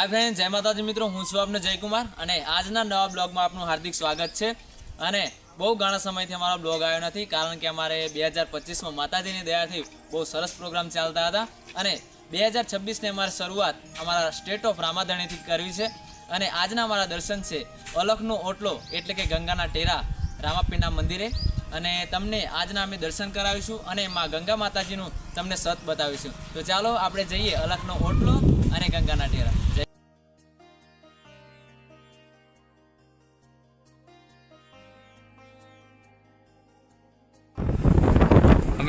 હાય friend જય માતાજી મિત્રો, હું છું આપનો જયકુમાર અને આજના નવા બ્લોગમાં આપનું હાર્દિક સ્વાગત છે. અને બહુ ઘણા સમયથી અમારો બ્લોગ આવ્યો નથી, કારણ કે અમારે બે હજાર પચીસમાં માતાજીની દયાથી બહુ સરસ પ્રોગ્રામ ચાલતા હતા. અને બે હજાર છવ્વીસની અમારી શરૂઆત અમારા સ્ટેટ ઓફ રામાધણીથી કરવી છે. અને આજના અમારા દર્શન છે અલખનો ઓટલો, એટલે કે ગંગાના ટેરા રામાપીના મંદિરે. અને તમને આજના અમે દર્શન કરાવીશું અને માં ગંગા માતાજીનું તમને સત બતાવીશું. તો ચાલો આપણે જઈએ અલખનો ઓટલો અને ગંગાના ટેરા.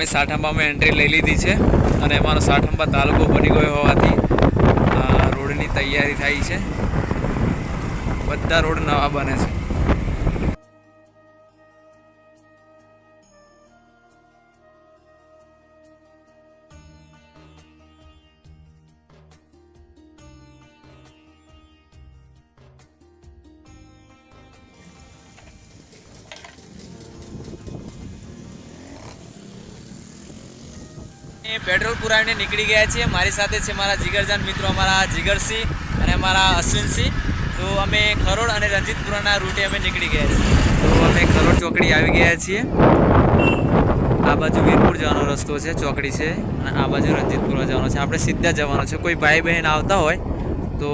અમે સાઠંબામાં એન્ટ્રી લઈ લીધી છે અને અમારો સાઠંબા તાલુકો બની ગયો હોવાથી રોડની તૈયારી થાય છે. બધા રોડ નવા બને છે. એ પેટ્રોલ પુરાવીને નીકળી ગયા છીએ. મારી સાથે છે મારા જીગરજાન મિત્રો, અમારા જીગરસિંહ અને અમારા અશ્વિનસિંહ. તો અમે ખરોડ અને રંજીતપુરાના રૂટે અમે નીકળી ગયા છીએ. તો અમે ખરોડ ચોકડી આવી ગયા છીએ. આ બાજુ વીરપુર જવાનો રસ્તો છે, ચોકડી છે, અને આ બાજુ રંજીતપુરા જવાનો છે. આપણે સીધા જવાનો છે. કોઈ ભાઈ બહેન આવતા હોય તો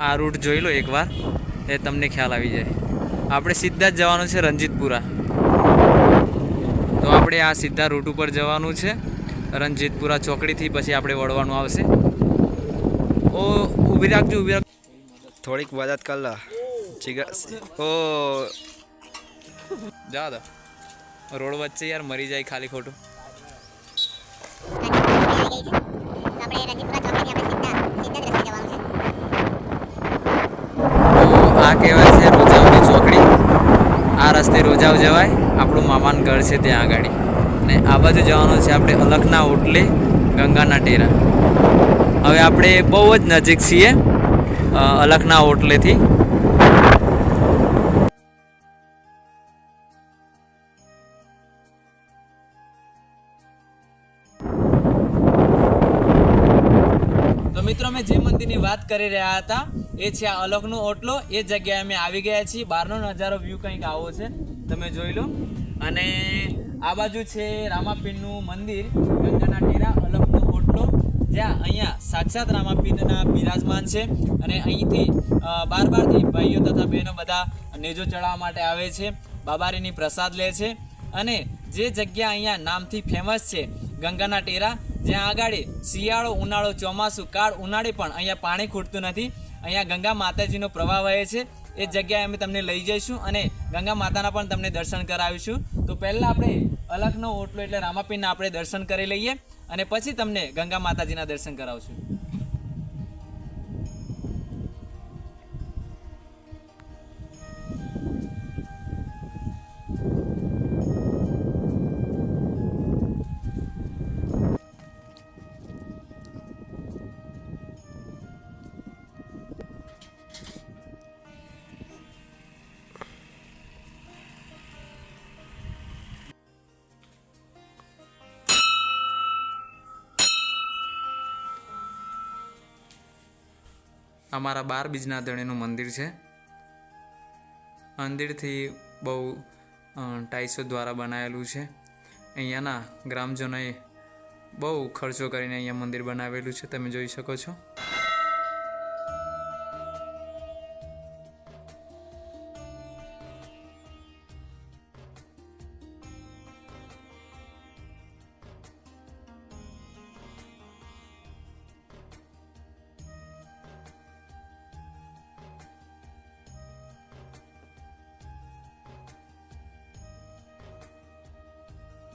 આ રૂટ જોઈ લો એકવાર, એ તમને ખ્યાલ આવી જાય. આપણે સીધા જ જવાનું છે રંજીતપુરા. તો આપણે આ સીધા રૂટ ઉપર જવાનું છે. રણજીતપુરા ચોકડીથી પછી આપણે વળવાનું આવશે. ઓ ઊભી રાખજો ઊભી રાખ થોડીક મદદ કર લો. જીગર ઓ. જા દો રોડ વચ્ચે યાર મરી જાય ખાલી ખોટું. આ કહેવાય છે રોજાવની ચોકડી. આ રસ્તે રોજાવ જવાય. આપણું મામાનું ઘર છે ત્યાં આગળ. ને આ બાજુ જવાનું છે આપણે અલખના ઓટલે, ગંગાના ટેરા. હવે આપણે બહુ જ નજીક છીએ અલખના ઓટલેથી. મિત્રો, અમે જે મંદિરની વાત કરી રહ્યા હતા, એ છે આ અલખનો ઓટલો. એ જગ્યાએ અમે આવી ગયા છીએ. બહારનો નજારો વ્યૂ કંઈક આવો છે. તમે જોઈ લો. અને આ બાજુ છે રામાપીરનું મંદિર, ગંગાના ટેરા અલખનો ઓટલો જ્યાં અહીંયા સાક્ષાત રામાપીરના બિરાજમાન છે અને અહીંથી બાર બારથી ભાઈઓ તથા બહેનો બધા નેજો ચડાવવા માટે આવે છે, બાબારીની પ્રસાદ લે છે અને જે જગ્યા અહીંયા નામથી ફેમસ છે, ગંગાના ટેરા, જ્યાં આગળ શિયાળો ઉનાળો ચોમાસું કાળ ઉનાળે પણ અહીંયા પાણી ખૂટતું નથી, અહીંયા ગંગા માતાજીનો પ્રવાહ વહે છે, એ જગ્યાએ અમે તમને લઈ જઈશું અને ગંગા માતાના પણ તમને દર્શન કરાવીશું. તો પહેલાં આપણે અલગનો ઓટલો એટલે રામાપીરના આપણે દર્શન કરી લઈએ અને પછી તમને ગંગા માતાજીના દર્શન કરાવશું. અમારા બાર બીજના ધણીનું મંદિર છે. મંદિરથી બહુ ટાઈસો દ્વારા બનાવેલું છે. અહીંયાના ગ્રામજનોએ બહુ ખર્ચો કરીને અહીંયા મંદિર બનાવેલું છે, તમે જોઈ શકો છો.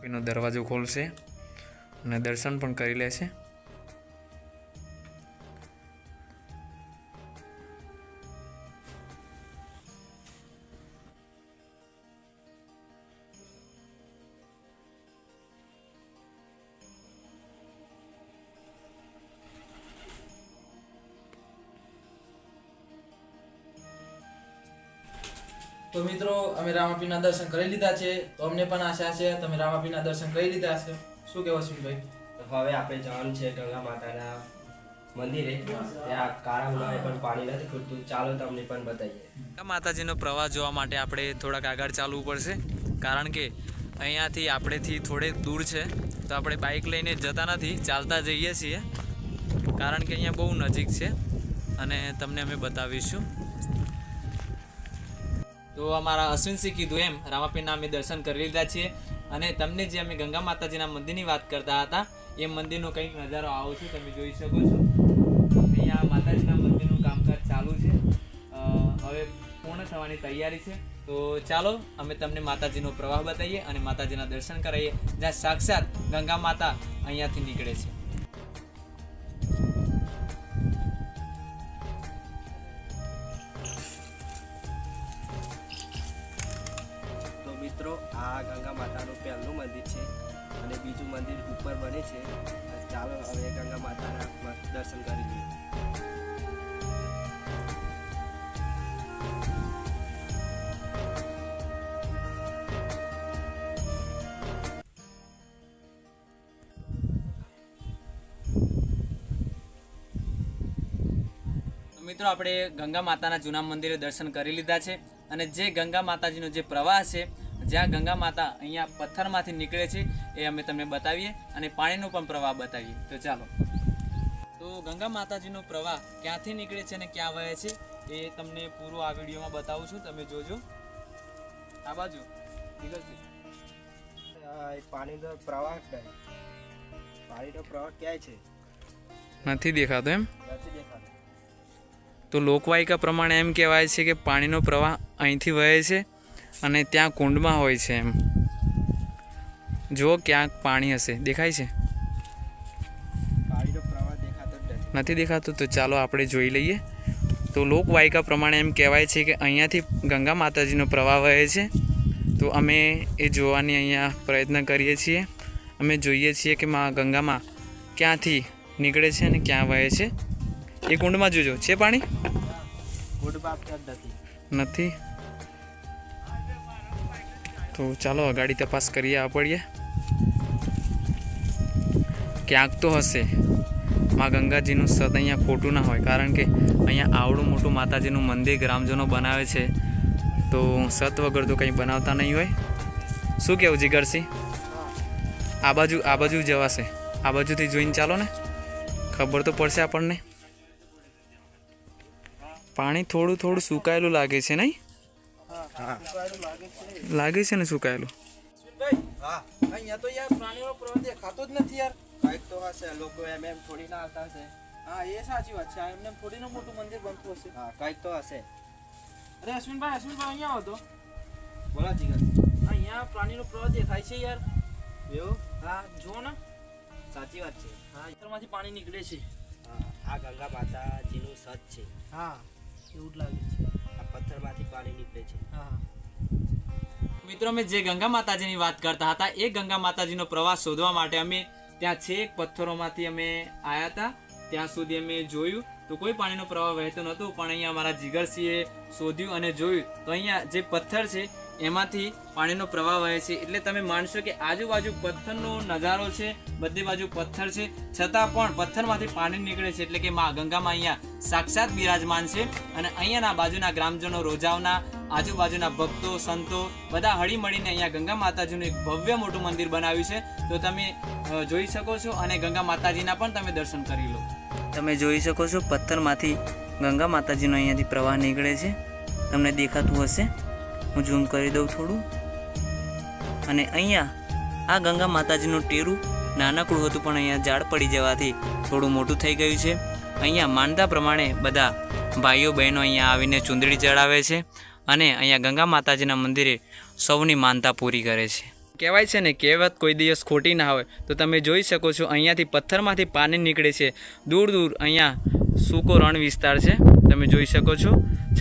એનો દરવાજો ખોલશે અને દર્શન પણ કરી લેશે. તો મિત્રો અમે રામાપીના દર્શન કરી લીધા છે. તો અમને પણ આશા છે તમે રામાપીના દર્શન કરી લીધા છે શું કહેવો ભાઈ હવે આપણે જવાનું છે ગંગા માતાના મંદિરે. ત્યાં કાળા ઉનાળે પણ પાણી નથી ખૂટતું. ચાલો તમને પણ બતાવીએ. ગંગા માતાજીનો પ્રવાહ જોવા માટે આપણે થોડાક આગળ ચાલવું પડશે. કારણ કે અહીંયાથી આપણેથી થોડે દૂર છે. તો આપણે બાઇક લઈને જતા નથી ચાલતા જઈએ છીએ. કારણ કે અહીંયા બહુ નજીક છે. અને તમને અમે બતાવીશું. તો અમારા અશ્વિનસિંહ કીધું એમ, રામાપીરના અમે દર્શન કરી લીધા છીએ. અને તમને જે અમે ગંગા માતાજીના મંદિરની વાત કરતા હતા, એ મંદિરનો કંઈક નજારો આવો છે, તમે જોઈ શકો છો. અહીંયા માતાજીના મંદિરનું કામકાજ ચાલુ છે. હવે પૂર્ણ થવાની તૈયારી છે. તો ચાલો, અમે તમને માતાજીનો પ્રવાહ બતાવીએ અને માતાજીના દર્શન કરાવીએ, જ્યાં સાક્ષાત ગંગા માતા અહીંયાથી નીકળે છે. આ ગંગા માતાનું પહેલું મંદિર છે અને બીજું મંદિર ઉપર બને છે. ચાલો હવે ગંગા માતાના દર્શન કરી લઈએ. મિત્રો, આપણે ગંગા માતાના જૂના મંદિરે દર્શન કરી લીધા છે અને જે ગંગા માતાજીનો જે પ્રવાહ છે જ્યાં ગંગા માતા અહીંયા પથ્થરમાંથી નીકળે છે એ અમે તમને બતાવીએ અને પાણીનો પણ પ્રવાહ બતાવીએ. તો ચાલો. તો ગંગા માતાજીનો પ્રવાહ ક્યાંથી નીકળે છે અને ક્યાં વહે છે એ તમને પૂરો આ વિડીયોમાં બતાવું છું. તમે જોજો. આ બાજુ. નીકળશે આ એ પાણીનો પ્રવાહ ક્યાં પાણીનો પ્રવાહ ક્યાંય છે? નથી દેખાતો એમ? નથી દેખાતો. તો લોકવાયકા પ્રમાણે એમ કહેવાય છે કે પાણીનો પ્રવાહ અહીંથી વહે છે. અને ત્યાં કુંડમાં હોય છે એમ. જો ક્યાંક પાણી હશે. દેખાય છે? નથી. દેખાતું? તો ચાલો આપણે જોઈ લઈએ. તો લોકવાયકા પ્રમાણે એમ કહેવાય છે કે અહીંયાથી ગંગા માતાજીનો પ્રવાહ વહે છે. તો અમે એ જોવાની અહીંયા પ્રયત્ન કરીએ છીએ. અમે જોઈએ છીએ કે મા ગંગામાં ક્યાંથી નીકળે છે અને ક્યાં વહે છે. એ કુંડમાં જોજો. છે પાણી? નથી? તો ચાલો અગાડી તપાસ કરીએ આપણીએ ક્યાંક તો હશે. માં ગંગાજીનું સત અહીંયા ખોટું ના હોય, કારણ કે અહીંયા આવડું મોટું માતાજીનું મંદિર ગ્રામજનો બનાવે છે. તો સત વગર તો કંઈ બનાવતા નહીં હોય. શું કહેવું જીગરસિંહ? આ બાજુ આ બાજુ જવાશે. આ બાજુથી જોઈને ચાલો ને. ખબર તો પડશે આપણને. પાણી થોડું થોડું સુકાયેલું લાગે છે નહીં? લાગે છે ને સુકાયેલું હા અહીંયા તો યાર પ્રાણીનો પ્રવાહ દેખાતો જ નથી યાર કાંઈક તો હશે લોકો એમ એમ થોડી ના આવતા હશે હા એ સાચી વાત છે મોટું મંદિર બનતું હશે હા કાંઈક તો હશે અરે અશ્વિનભાઈ અશ્વિનભાઈ અહીંયા આવો તો બોલો જીગર અહીંયા પ્રાણીનો પ્રવાહ દેખાય છે યાર એવું હા જુઓ ને સાચી વાત છે હા ખેતરમાંથી પાણી નીકળે છે હા આ ગંગા માતાજીનું સત છે. હા એવું જ લાગે છે. આ પાણી નીકળે છે. મિત્રો, અમે જે ગંગા માતાજીની વાત કરતા હતા, એ ગંગા માતાજીનો પ્રવાસ શોધવા માટે અમે ત્યાં છેક પથ્થરોમાંથી અમે આવ્યા હતા. ત્યાં સુધી અમે જોયું તો કોઈ પાણીનો પ્રવાહ વહેતો નહોતો, પણ અહીંયા અમારા જીગરસિંહે શોધ્યું અને જોયું. તો અહીંયા જે પથ્થર છે એમાંથી પાણીનો પ્રવાહ વહે છે. એટલે તમે માનશો કે આજુબાજુ પથ્થરનો નજારો છે, બધી બાજુ પથ્થર છે, છતાં પણ પથ્થરમાંથી પાણી નીકળે છે. એટલે કે માં ગંગામાં અહીંયા સાક્ષાત બિરાજમાન છે. અને અહીંયાના બાજુના ગ્રામજનો, રોજાઓના આજુબાજુના ભક્તો, સંતો બધા હળી મળીને અહીંયા ગંગા માતાજીનું એક ભવ્ય મોટું મંદિર બનાવ્યું છે. તો તમે જોઈ શકો છો અને ગંગા માતાજીના પણ તમે દર્શન કરી લો. તમે જોઈ શકો છો પથ્થરમાંથી ગંગા માતાજીનો અહીંયાથી પ્રવાહ નીકળે છે. તમને દેખાતું હશે. હું ઝૂમ કરી દઉં થોડું. અને અહીંયા, આ ગંગા માતાજીનું ટેરું નાનકડું હતું પણ અહીંયા ઝાડ પડી જવાથી થોડું મોટું થઈ ગયું છે. અહીંયા માનતા પ્રમાણે બધા ભાઈઓ બહેનો અહીંયા આવીને ચૂંદડી ચડાવે છે અને અહીંયા ગંગા માતાજીના મંદિરે સૌની માનતા પૂરી કરે છે. કહેવાય છે ને, કહેવત કોઈ દિવસ ખોટી ના હોય. તો તમે જોઈ શકો છો, અહીંયાથી પથ્થરમાંથી પાણી નીકળે છે. દૂર દૂર અહીંયા સૂકો રણ વિસ્તાર છે. તમે જોઈ શકો છો.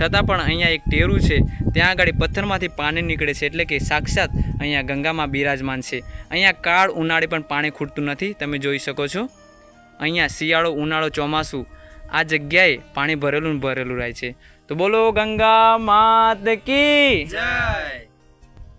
છતાં પણ અહીંયા એક ટેરું છે. ત્યાં આગળ પથ્થરમાંથી પાણી નીકળે છે એટલે કે સાક્ષાત અહીંયા ગંગામાં બિરાજમાન છે. અહીંયા કાળ ઉનાળે પણ પાણી ખૂટતું નથી, તમે જોઈ શકો છો. અહીંયા શિયાળો, ઉનાળો ચોમાસું, આ જગ્યાએ પાણી ભરેલું ભરેલું રહે છે. તો બોલો ગંગા માત કી! જય!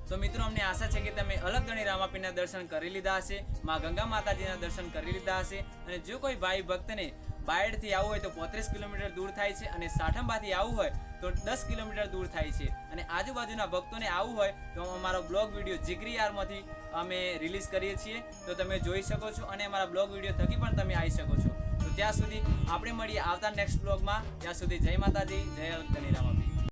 તો મિત્રો, અમને આશા છે કે તમે અલગ ગણી રામાપીના દર્શન કરી લીધા હશે. માં ગંગા માતાજીના દર્શન કરી લીધા હશે. અને જો કોઈ ભાઈ ભક્તને બાયડથી આવવું હોય તો પોત્રીસ કિલોમીટર દૂર થાય છે અને સાઠંબાથી આવવું હોય તો દસ કિલોમીટર દૂર થાય છે. અને આજુબાજુના ભક્તોને આવવું હોય તો અમારો બ્લોગ વીડિયો જીગરીયારમાંથી અમે રિલીઝ કરીએ છીએ. તો તમે જોઈ શકો છો અને અમારા બ્લોગ વીડિયો થકી પણ તમે આવી શકો છો. તો ત્યાં સુધી આપણે મળીએ આવતા નેક્સ્ટ બ્લોગમાં ત્યાં સુધી જય માતાજી, જય કનીરામા.